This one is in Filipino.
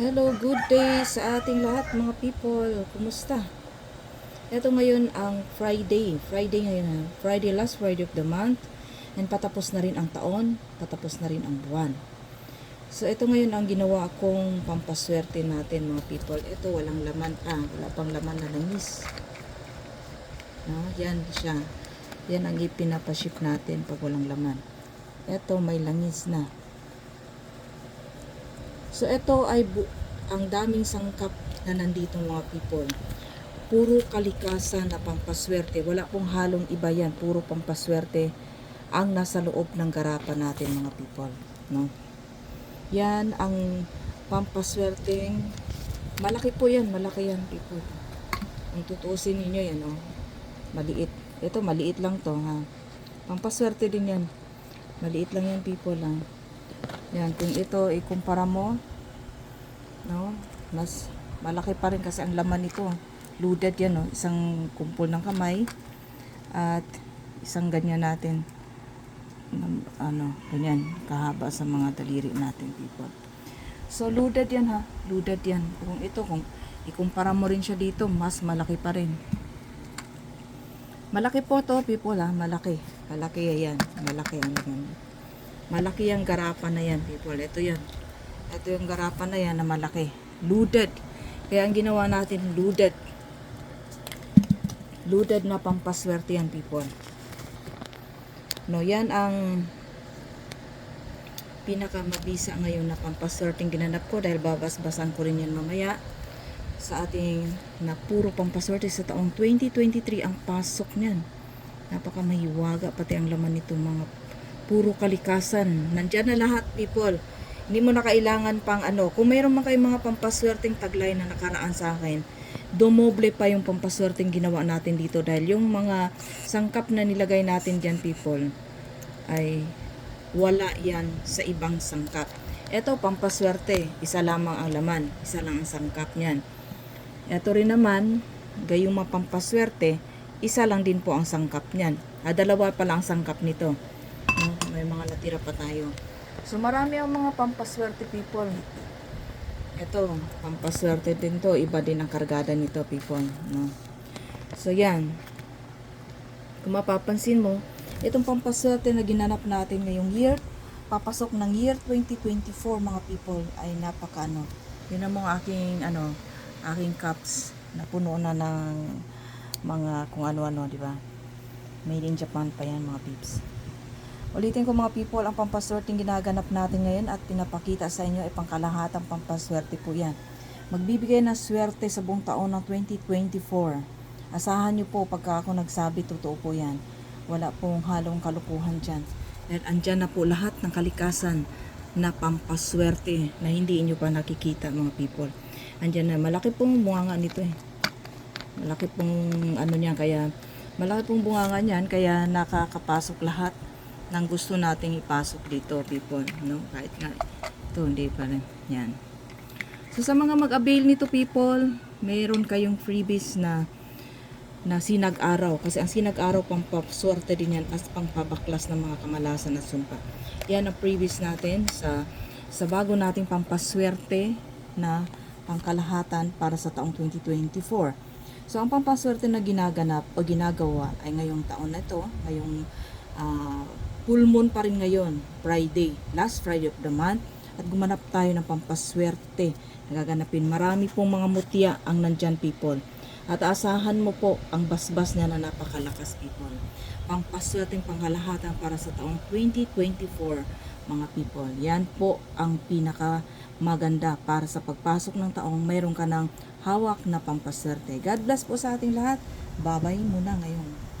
Hello, good day sa ating lahat mga people. Kumusta? Ito ngayon ang Friday. Friday ngayon. Friday, last Friday of the month. And patapos na rin ang taon, patapos na rin ang buwan. So ito ngayon ang ginawa kong pampaswerte natin mga people. Ito walang laman pa. Wala pang laman na langis. No, yan siya. Yan ang ipinapaship natin pag walang laman. Ito may langis na. So ito ay ang daming sangkap na nandito mga people. Puro kalikasan na pampaswerte. Wala pong halong iba yan. Puro pampaswerte ang nasa loob ng garapan natin mga people. No? Yan ang pampaswerteng malaki po yan. Malaki yan people. Kung tutuusin ninyo yan oh. Maliit. Ito maliit lang to ha. Pampaswerte din yan. Maliit lang yan people lang. Yan, kung ito ikumpara mo, no, mas malaki pa rin kasi ang laman nito. Loaded yan, no, isang kumpol ng kamay at isang ganyan natin. Ano, ganyan, kahaba sa mga daliri natin, people. So, loaded yan ha. Loaded yan. Kung ito, kung ikumpara mo rin siya dito, mas malaki pa rin. Malaki po to, people ha. Malaki. Malaki yan. Malaki ang yan. Malaki yung garapan na yan, people. Ito yan. Ito yung garapan na yan na malaki. Loaded. Kaya ang ginawa natin, loaded. Loaded na pampaswerte yan, people. No, yan ang pinakamabisa ngayon na pampaswerteng ginanap ko dahil babas-basan ko rin yan mamaya sa ating na puro pampaswerte sa taong 2023 ang pasok niyan. Napaka mahiwaga pati ang laman nito mga puro kalikasan. Nandyan na lahat people. Hindi mo na kailangan pang ano. Kung mayroon man kayong mga pampaswerteng taglay na nakaraan sa akin, dumoble pa yung pampaswerteng ginawa natin dito dahil yung mga sangkap na nilagay natin dyan people ay wala yan sa ibang sangkap. Ito pampaswerte, isa lamang ang laman, isa lang ang sangkap niyan. Ito rin naman, gayong mapampaswerte, isa lang din po ang sangkap niyan. Ah, dalawa pa lang ang sangkap nito. May mga natira pa tayo. So marami ang mga pampaswerte people. Ito, pampaswerte din to. Iba din ang kargada nito people. No? So yan. Kung mapapansin mo, itong pampaswerte na ginanap natin ngayong year, papasok ng year 2024 mga people ay napaka ano. Yun ang mga aking ano, aking cups na puno na ng mga kung ano-ano, di ba? Made in Japan pa yan mga peeps. Ulitin ko mga people, ang pampaswerteng ginaganap natin ngayon at pinapakita sa inyo ay pangkalahatang pampaswerte po yan. Magbibigay ng swerte sa buong taon ng 2024. Asahan nyo po pagka ako nagsabi, totoo po yan. Wala pong halong kalukuhan dyan. Dahil andyan na po lahat ng kalikasan na pampaswerte na hindi inyo pa nakikita mga people. Andyan na, malaki pong bunganga nito eh. Malaki pong ano niyan, kaya malaki pong bunganga niyan, kaya nakakapasok lahat ng gusto nating ipasok dito people, no? Kahit nga ito hindi pa rin. Yan. So sa mga mag-avail nito people, mayroon kayong freebies na na sinag-araw kasi ang sinag-araw pampaswerte din yan as pangpabaklas ng mga kamalasan at sumpa. Yan ang freebies natin sa sa bago nating pampaswerte na pangkalahatan para sa taong 2024. So ang pampaswerte na ginaganap o ginagawa ay ngayong taon na ito, ngayong ah, full moon pa rin ngayon, Friday, last Friday of the month, at gumanap tayo ng pampaswerte na gaganapin. Marami pong mga mutya ang nandyan people. At asahan mo po ang basbas niya na napakalakas people. Pampaswerteng pangkalahatan para sa taong 2024 mga people. Yan po ang pinaka maganda para sa pagpasok ng taong mayroon ka ng hawak na pampaswerte. God bless po sa ating lahat. Babay muna ngayon.